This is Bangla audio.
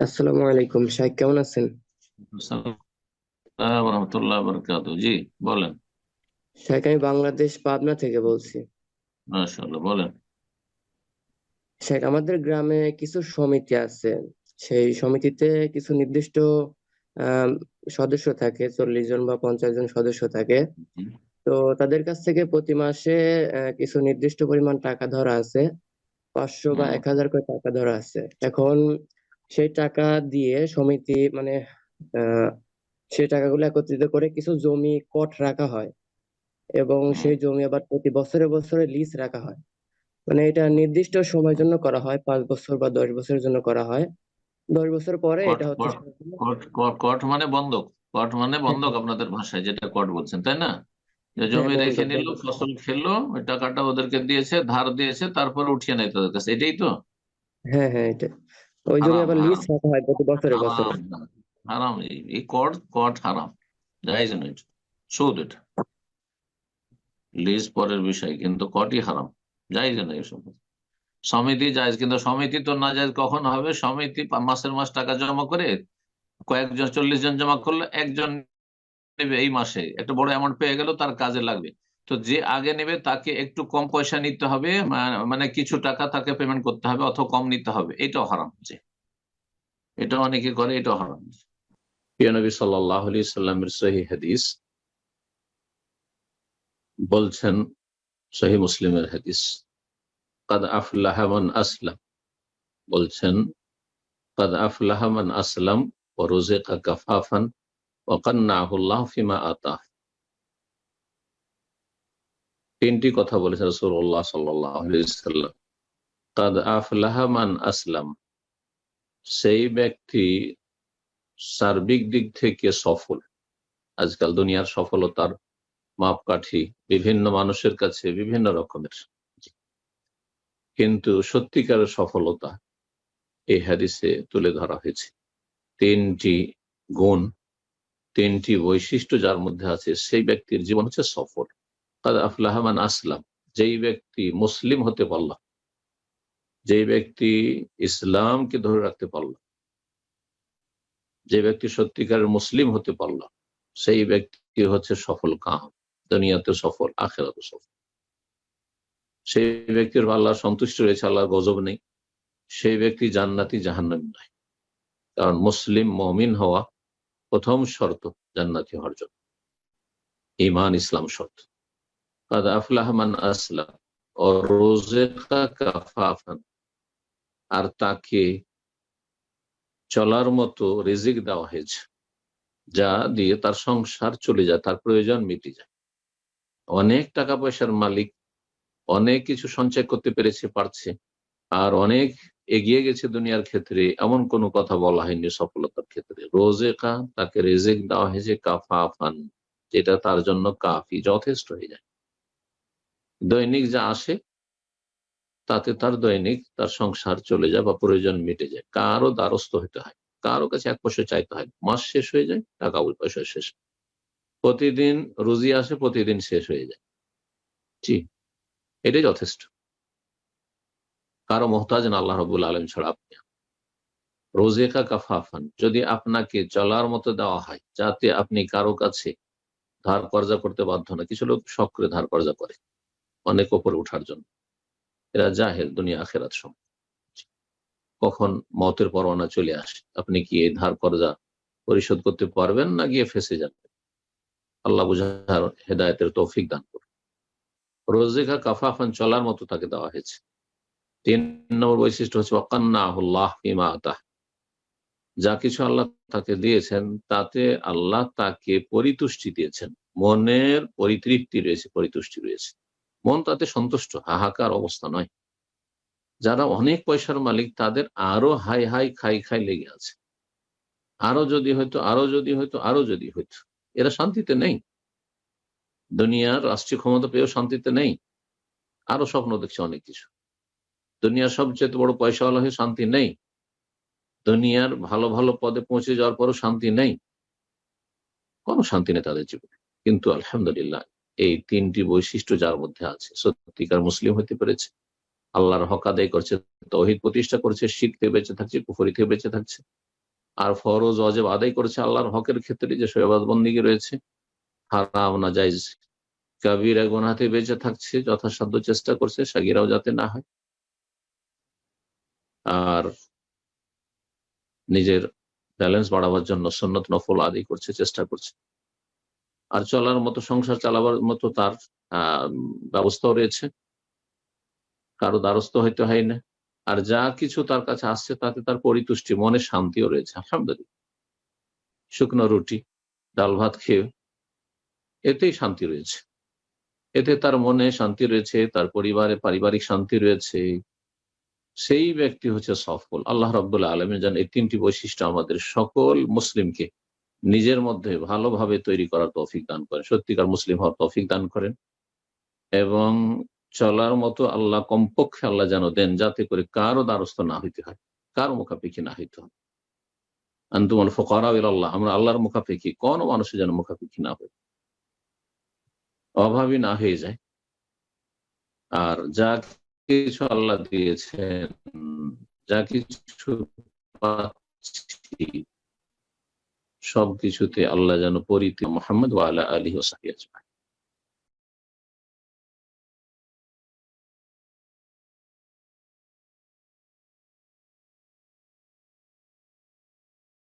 আসসালামু আলাইকুম শাহেদ কেমন আছেন? রহমতুল্লাহ বরকাত জি বলেন। আমি বাংলাদেশ পাবনা থেকে বলছি। মাশাআল্লাহ বলেন। আমাদের গ্রামে কিছু সমিতি আছে। সেই সমিতিতে কিছু নির্দিষ্ট সদস্য থাকে চল্লিশ জন বা পঞ্চাশ জন সদস্য থাকে। তো তাদের কাছ থেকে প্রতি মাসে কিছু নির্দিষ্ট পরিমাণ টাকা ধরা আছে। পাঁচশো বা এক হাজার করে টাকা ধরা আছে। এখন সেই টাকা দিয়ে সমিতি মানে আহ সেই টাকাগুলো একত্রিত করে কিছু জমি কট রাখা হয় এবং সেই জমি আবার প্রতি বছরে বছরে লিজ রাখা হয়। মানে এটা নির্দিষ্ট সময়ের জন্য করা হয় পাঁচ বছর বা দশ বছরের জন্য করা হয়। দশ বছর পরে এটা হচ্ছে কট মানে বন্ধক কট মানে হ্যাঁ। বন্ধক আপনাদের ভাষায় যেটা কট বলছেন তাই না? যে হ্যাঁ জমি রেখে নিল ফসল খেলো ওই টাকাটা ওদেরকে দিয়েছে ধার দিয়েছে তারপরে উঠিয়ে নেয় তাদের কাছে এটাই তো? হ্যাঁ হ্যাঁ এটা ওই হারাম আবার হারাম। রাখা হয় প্রতি বছরে বছরে। হারাম এই এই কট কট হারাম। জায়েজ নয় সুদ এটা লিজ পরের বিষয় কিন্তু কটই হারাম। জায়েজ নয় এসব সমিতি জায়েজ কিন্তু সমিতি তো না জায়েজ কখন হবে? সমিতি মাসের মাস টাকা জমা করে কয়েকজন চল্লিশ জন জমা করলে একজন নেবে এই মাসে। একটা বড় অ্যামাউন্ট পেয়ে গেল তার কাজে লাগবে। তো যে আগে নেবে তাকে একটু কম পয়সা নিতে হবে মানে কিছু টাকা তাকে পেমেন্ট করতে হবে অথবা কম নিতে হবে। এটাও হারাম হচ্ছে এটা অনেকে করে, এটাও হারাম বলছেন, সহি মুসলিমের হাদিস, কাদ আফলাহা মান আসলাম। বলছেন, কাদ আফলাহা মান আসলাম ও রোজেকা কাফাফান ও কান্নাহুল্লাহ ফিমা আতা তিনটি কথা বলেছেন রসুল্লাহ সাল্লাম কাদ আফলাহা মান আসলাম। সেই ব্যক্তি সার্বিক দিক থেকে সফল। আজকাল দুনিয়ার সফলতার মাপকাঠি বিভিন্ন মানুষের কাছে বিভিন্ন রকমের। কিন্তু সত্যিকারের সফলতা এই হাদিসে তুলে ধরা হয়েছে। তিনটি গুণ, তিনটি বৈশিষ্ট্য যার মধ্যে আছে, সেই ব্যক্তির জীবন হচ্ছে সফল। আফলাহমান আসলাম। যেই ব্যক্তি মুসলিম হতে পারল, যেই ব্যক্তি ইসলামকে ধরে রাখতে পারল, যে ব্যক্তি সত্যিকারের মুসলিম হতে পারল, সেই ব্যক্তি হচ্ছে সফল কাম, দুনিয়াতে সফল, আখেরাতে সফল। সেই ব্যক্তির আল্লাহ সন্তুষ্ট রয়েছে আল্লাহ গজব নেই। সেই ব্যক্তি জান্নাতি জাহান্নামী নয়। কারণ মুসলিম মমিন হওয়া প্রথম শর্ত জান্নাতি হওয়ার জন্য। ইমান ইসলাম শর্ত। রোজেকা কাফাফান আর তাকে চলার মতো রিজিক দেওয়া হয়েছে, যা দিয়ে তার সংসার চলে যায়, তার প্রয়োজন মিটে যায়। অনেক টাকা পয়সার মালিক অনেক কিছু সঞ্চয় করতে পেরেছে, পারছে, আর অনেক এগিয়ে গেছে দুনিয়ার ক্ষেত্রে, এমন কোনো কথা বলা হয়নি সফলতার ক্ষেত্রে। রোজেকা তাকে রেজেক দেওয়া হয়েছে কাফাফান, যেটা তার জন্য কাফি, যথেষ্ট হয়ে যায়। দৈনিক যা আসে, তাতে তার দৈনিক তার সংসার চলে যায় বা প্রয়োজন মিটে যায়। কারও দ্বারস্থ হতে হয়, কারও কাছে এক পয়সা চাইতে হয়। মাস শেষ হয়ে যায়, টাকা পয়সা শেষ। প্রতিদিন রুজি আসে, প্রতিদিন শেষ হয়ে যায়। জি, এটাই যথেষ্ট। কারও মহতাজ না আল্লাহ রবুল আলম ছাড়া আপনি রোজেকা কাফাফান, যদি আপনাকে চলার মতো দেওয়া হয়, যাতে আপনি কারও কাছে ধার কর্জা করতে বাধ্য না, কিছু লোক করে ধার কর্জা করে। অনেক ওপরে ওঠার জন্য। এরা জাহেল দুনিয়া, আখেরাত সম। কখন মতের পরোয়ানা চলে আসে, আপনি কি এই ধার কর্জা পরিশোধ করতে পারবেন না গিয়ে ফেসে যাবেন? আল্লাহ বুঝার হেদায়তের তৌফিক দান করুন। রোজেকা কাফাফান চলার মতো তাকে দেওয়া হয়েছে। তিন নম্বর বৈশিষ্ট্য হচ্ছে, ওয়াকান্নাহুল্লাহ ফিমা আতাহ। যা কিছু আল্লাহ তাকে দিয়েছেন, তাতে আল্লাহ তাকে পরিতুষ্টি দিয়েছেন। মনের পরিতৃপ্তি রয়েছে, পরিতুষ্টি রয়েছে। মন তাতে সন্তুষ্ট, হাহাকার অবস্থা নয়। যারা অনেক পয়সার মালিক, তাদের আরও হাই হাই খাই খাই লেগে আছে। আরও যদি হয়তো আরও যদি হয়তো আরও যদি হয়তো এরা শান্তিতে নেই। দুনিয়ার রাষ্ট্রীয় ক্ষমতা পেয়েও শান্তিতে নেই। আরও স্বপ্ন দেখছে অনেক কিছু। দুনিয়ার সবচেয়ে বড় পয়সাওয়ালা হয়ে শান্তি নেই। দুনিয়ার ভালো ভালো পদে পৌঁছে যাওয়ার পরও শান্তি নেই। কোনো শান্তি নেই তাদের জীবনে। কিন্তু আলহামদুলিল্লাহ এই তিনটি বৈশিষ্ট্য যার মধ্যে আছে। সত্যিকার মুসলিম হতে পেরেছে, আল্লাহর হক আদায় করছে, তহিদ প্রতিষ্ঠা করছে থেকে বেঁচে থাকছে, কুফরি থেকে বেঁচে থাকছে। আর ফরজ অজেব আদায় করেছে আল্লাহর হকের ক্ষেত্রে যে সৈবাদ বন্দিগি রয়েছে। হারাম না জাইজ কাবিরা গুনাতে বেঁচে থাকছে, যথাসাধ্য চেষ্টা করছে, সাগিরাও যাতে না হয়। আর নিজের ব্যালেন্স বাড়াবার জন্য সন্ন্যত নফল আদি করছে, চেষ্টা করছে। আর চলার মতো, সংসার চালাবার মতো তার ব্যবস্থাও রয়েছে। কারও দ্বারস্থ হইতে হয় না। আর যা কিছু তার কাছে আসছে তাতে তার পরিতুষ্টি, মনে শান্তিও রয়েছে। আলহামদুলিল্লাহ। শুকনো রুটি, ডাল ভাত খেয়ে এতেই শান্তি রয়েছে। এতে তার মনে শান্তি রয়েছে, তার পরিবারে পারিবারিক শান্তি রয়েছে। সেই ব্যক্তি হচ্ছে সফল। আল্লাহ রব্বুল্লাহ আলমী যেন এই তিনটি বৈশিষ্ট্য আমাদের সকল মুসলিমকে নিজের মধ্যে ভালোভাবে তৈরি করার তৌফিক দান করেন। সত্যিকার মুসলিম হওয়ার তৌফিক দান করেন এবং চলার মতো আল্লাহ কমপক্ষে আল্লাহ যেন দেন যাতে করে কারও দ্বারস্থ না হইতে হয়, কারও মুখাপেক্ষি না হইতে হয়। আন্তুমল ফকরা আল্লাহ আমরা আল্লাহর মুখাপেক্ষি, কোনো মানুষের যেন মুখাপেক্ষি না হয় অভাবী না হয়ে যায়। আর যা কিছু আল্লাহ দিয়েছেন, যা কিছু সবকিছুতে আল্লাহ যেন পরিতে মোহাম্মদ ওয়ালা আলী ওসাহি